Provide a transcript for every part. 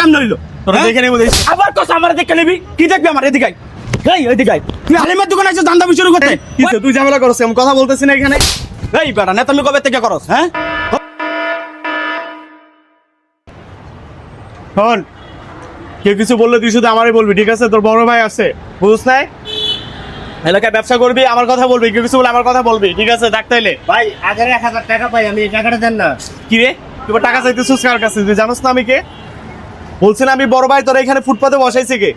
কাম নইলো তোরা হ্যাঁ? দেখে নেব। আবার কস আমার দেখে নিবি? কি দেখবি আমার? এদিকে এই আয়। তুই হালিমের দোকানে দান্দা শুরু করতে? তুই ঝামেলা করছিস আমি কথা বলতেছি না এখানে? এই বেটা না তুমি কবে থেকে করস হ্যাঁ? শোন কেউ কিছু বললে তুই শুধু আমারই বলবি ঠিক আছে? তোর বড় ভাই আছে বুঝছ নাই? এলাকায় ব্যবসা করবি আমার কথা বলবি কেউ কিছু বলে আমার কথা বলবি ঠিক আছে? ডাক্তার এলে ভাই আগের এক হাজার টাকা পাই আমি এই টাকাটা দেন না। কি রে? তুই টাকা চাইতেছিস কার কাছে? তুই জানোস না আমি কে? বলছি না আমি বড় ভাই তোর এখানে ফুটপাতে বসাইছি কে?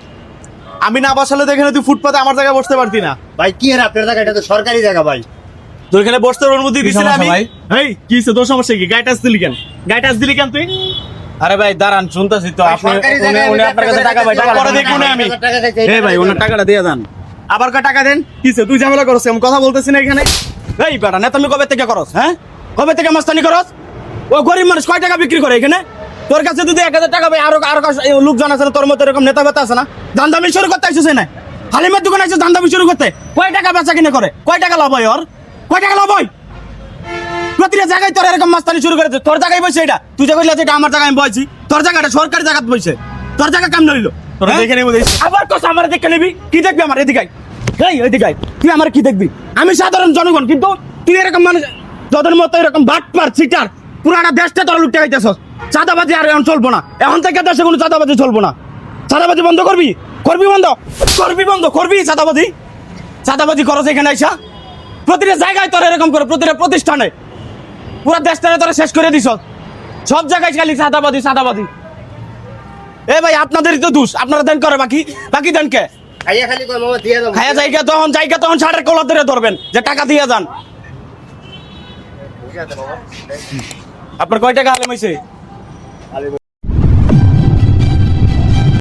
আমি না বসালে তো এখানে তুই ফুটপাতে আমার জায়গায় বসতে পারতি না। ভাই কি এর আপনার জায়গা? এটা তো সরকারি জায়গা ভাই। তোর এখানে বসতে অনুমতি কি দিছিলাম আমি? ভাই? এই কি হইছে? তোর সমস্যা কি? গাইটাস দিলি কেন? গাইটাস দিলি কেন তুই? আরে ভাই দাঁড়ান শুনতেছি তো। আপনি উনি- উনি আপনার কাছে টাকা পাই টাকা পরে দেখব আমি। এই ভাই টাকাটা ওনার টাকাটা দিয়ে দেন আবার কয় টাকা দেন? কিসে তুই ঝামেলা করছিস আমি কথা বলতেছি না এখানে। এই বেটা না তুমি কবে থেকে করস হ্যাঁ? কবে থেকে মাস্তানি করস? ও গরিব মানুষ কয় টাকা বিক্রি করে এখানে? তোর কাছে যদি এক হাজার টাকা পাই আরও আরও লোকজন আছে না তোর মতো এরকম নেতা বেতা আছে না? দান্দামি শুরু করতে আসছিস না হালিমের দোকানে আসছিস দান্দামি শুরু করতে। কয় টাকা বেচা কিনে করে? কয় টাকা লাভ হয় ওর? কয় টাকা লাভ হয়? প্রতিটা জায়গায় তোর এরকম মাস্তানি শুরু করেছে। তোর জায়গায় বসে এটা। তুই যে যে এটা আমার জায়গায় আমি বলছি তোর জায়গাটা সরকারি জায়গায় বসে তোর জায়গা কাম নইলো তোরা হ্যাঁ? দেখে নেব। আবার কস আমার দেখে নিবি? কি দেখবি আমার? এদিকে। এই আয়। তুই আমার কি দেখবি? আমি সাধারণ জনগণ কিন্তু তুই এরকম মানুষ তোদের মতো এরকম বাটপার চিটার পুরাটা দেশটা তোরা লুটে খাইতেছস চাঁদাবাজি আর এখন চলবো না। এখন থেকে দেশে কোনো চাঁদাবাজি চলবো না। চাঁদাবাজি বন্ধ করবি? করবি বন্ধ? করবি বন্ধ? করবি চাঁদাবাজি? চাঁদাবাজি করো এখানে আইসা। প্রতিটা জায়গায় তোরা এরকম করে প্রতিটা প্রতিষ্ঠানে। পুরো দেশটারে তোরা শেষ করে দিছ। সব জায়গায় খালি চাঁদাবাজি চাঁদাবাজি। এ ভাই আপনাদেরই তো দোষ। আপনারা দেন করে বাকি। বাকি দেন কে? খাইয়া জায়গা তখন জায়গা তখন ষাটের কলার ধরে ধরবেন যে টাকা দিয়ে যান। আপনার কয় টাকা হালে মাইছে